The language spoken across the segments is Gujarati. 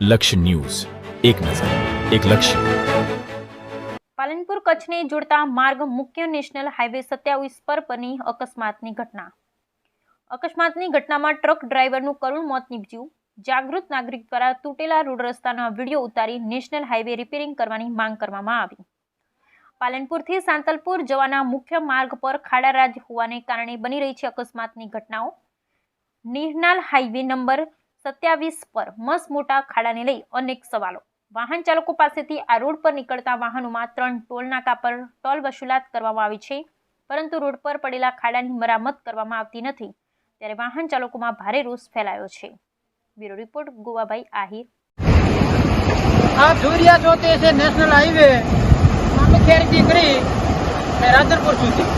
લક્ષ્ય ન્યૂઝ. એક નજર, એક લક્ષ્ય. પાલનપુર કચ્છને જોડતા માર્ગ મુખ્ય નેશનલ હાઈવે સત્યાવીસ પર બની અકસ્માતની ઘટના. અકસ્માતની ઘટનામાં ટ્રક ડ્રાઈવરનું કરુણ મોત નીપજ્યું. જાગૃત નાગરિક દ્વારા તૂટેલા રોડ રસ્તાના વીડિયો ઉતારી નેશનલ હાઈવે રિપેરિંગ કરવાની માંગ કરવામાં આવી. પાલનપુરથી સાંતલપુર જવાના મુખ્ય માર્ગ પર ખાડા રાજ હોવાને કારણે બની રહી છે અકસ્માતની ઘટનાઓ. નિર્નાલ હાઈવે નંબર સત્યાવીસ પર મસ મોટા ખાડાને લઈ અનેક સવાલો. વાહન ચાલકો પાસેથી આ રોડ પર નીકળતા વાહનોમાં ત્રણ ટોલનાકા પર ટોલ વસૂલાત કરવામાં આવી છે. પરંતુ રોડ પર પડેલા ખાડાની મરામત કરવામાં આવતી નથી. ત્યારે વાહન ચાલકોમાં ભારે રોષ ફેલાયો છે. Bureau report, Govabhai Ahir. આપ જોઈ રહ્યા છો તે છે નેશનલ હાઈવે મામખેરથી કરી અને રાધનપુર સુધી.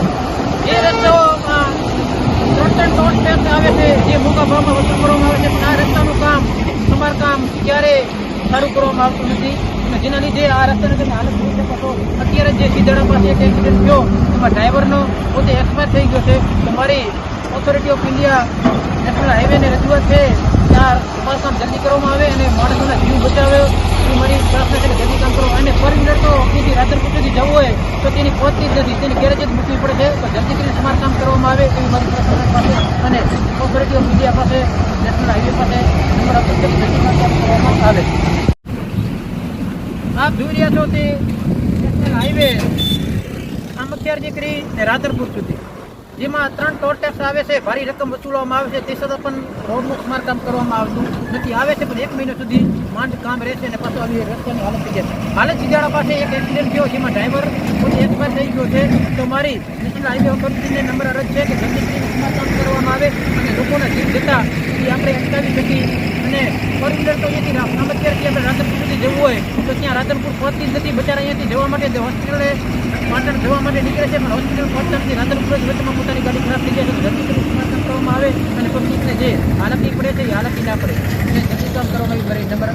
એ રસ્તાઓમાં ત્રણ ત્રણ ટોલ આવે છે જે મોટા ભાવમાં વસૂલ કરવામાં આવે છે પણ આ રસ્તાનું કામ સમારકામ ક્યારે સારું કરવામાં આવતું નથી. અને જેના લીધે આ રસ્તાની તમે હાલત જોઈ શકો અત્યારે જે સીધાણા પાસે એક એક્સિડન્ટ થયો, એમાં ડ્રાઈવરનો પોતે એક્સપાયર થઈ ગયો છે. તો મારી ઓથોરિટી ઓફ ઇન્ડિયા નેશનલ હાઈવેની રજૂઆત છે ત્યાં તપાસ કામ જલ્દી કરવામાં આવે અને માણસોના જીવ બચાવે. એ મારી પ્રાર્થના છે કે જલ્દી કામ કરો. અને ફોર સુધી જવું હોય તો તેની પહોંચતી જ નથી. તેની ગેરેજ જ મૂકવી પડે છે. તો જલ્દી કરીને સમારકામ કરવામાં આવે એવી મારી પ્રાર્થના પાસે અને ઓથોરિટી ઇન્ડિયા પાસે, નેશનલ હાઈવે પાસે નંબર આપી. જલ્દી કરવામાં આવે. આપ જોઈ રહ્યા છો તે નેશનલ હાઈવે. કામખ્યાર દીકરી ને રાધનપુર સુધી. જેમાં ત્રણ ટોલ ટેક્સ આવે છે, ભારી રકમ વસૂલવામાં આવે છે, તે છતાં પણ રોડનું સમારકામ કરવામાં આવતું નથી. આવે છે, પણ એક મહિના સુધી માંડ કામ રહેશે અને પાછું આવી રસ્તાની હાલત થઈ જશે. હાલત સીધાડા પાસે એક એક્સિડન્ટ થયો, જેમાં ડ્રાઈવર પોતે એક્સપાયર થઈ ગયો છે. તો મારી નેશનલ હાઈવે ઓથોરિટીને નંબર અરજ છે કે જલ્દી સમારકામ કરવામાં આવે અને લોકોના જીવ જતા એ આપણે અટકાવી શકીએ. અને ફોર વ્હીલર તો અહીંયાથી રામત્યારથી આપણે રાધનપુર સુધી જવું હોય, તો ત્યાં રાધનપુર પહોંચતી નથી. બચારા અહીંયાથી જવા માટે હોસ્પિટલે પાટણ જવા માટે નીકળે છે, પણ હોસ્પિટલ પહોંચતા નથી. રાધનપુર જ વચમાં પોતાની ગાડી ખરાબ થઈ જાય છે તો જલ્દી કરીને સમારકામ કરવામાં આવે અને પબ્લિકને જે હાલત પડે છે એ હાલત ના પડે. એટલે જલ્દી કામ કરવામાં આવી મારી નંબર